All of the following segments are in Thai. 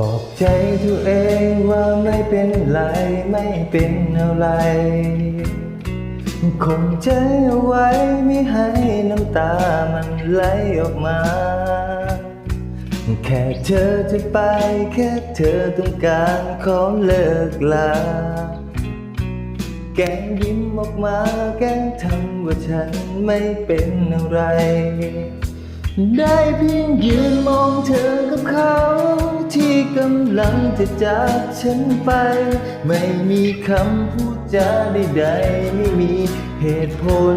บอกใจตัวเองว่าไม่เป็นไรไม่เป็นอะไรคงใจเอาไว้ไม่ให้น้ำตามันไหลออกมา แค่เธอจะไปแค่เธอต้องการขอเลิกลา แกงยิ้มออกมาแกงทำว่าฉันไม่เป็นอะไร ได้เพียงยืนมองเธอกับเขา กำลังจะจากฉันไป ไม่มีคำพูดจาใดๆไม่มีเหตุผล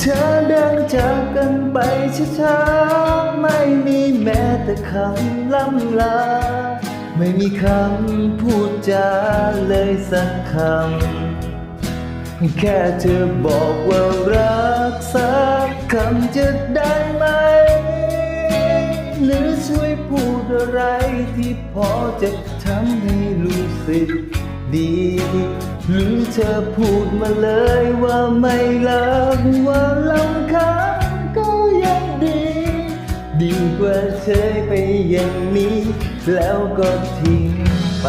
เธอเดินจากกันไปช้าๆไม่มีแม้แต่คำล่ำลา ไม่มีคำพูดจาเลยสักคำ แค่เธอบอกว่ารักสักคำจะได้ไหม พอจะทำให้รู้สึกดี หรือเธอพูดมาเลยว่าไม่รักว่าลำคาญก็ยังดี ดีกว่าเธอไปอย่างนี้ แล้วก็ทิ้งไป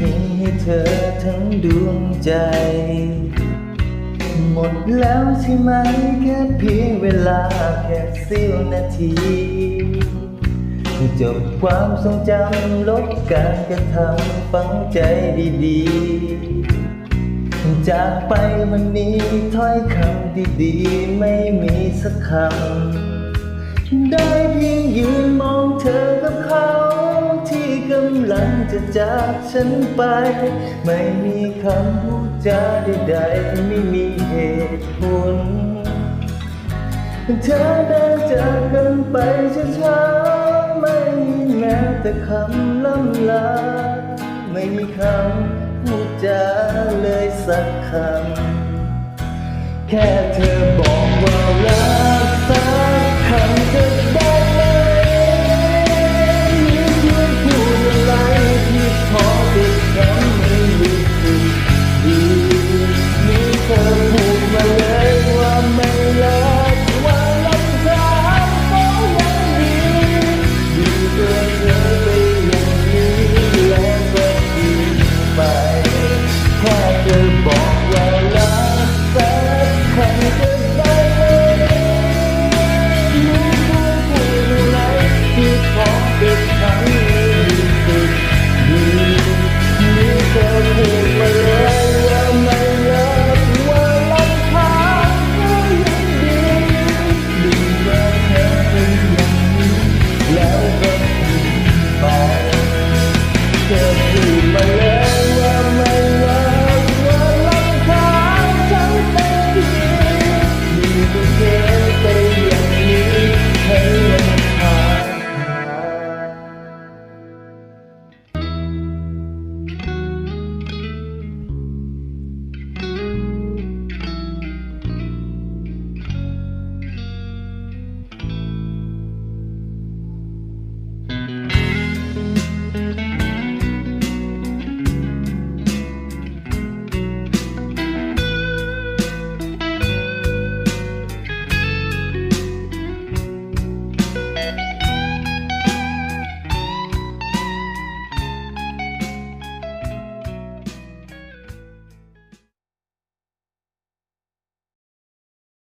มีให้เธอทั้งดวงใจ หมดแล้วใช่ไหมแค่เพียงเวลาแค่เสี้ยวนาทีจบความทรงจำลบการกระทำฝังใจดีๆ จากไปวันนี้ถ้อยคำดีๆ ไม่มีสักคำ ได้เพียงยืนมองเธอกับเขา กำลังจะจากฉันไป ไม่มีคำพูดจาใดๆไม่มีเหตุผล เธอเดินจากกันไปช้าๆไม่มีแม้แต่คำล่ำลา ไม่มีคำพูดจาเลยสักคำ แค่เธอ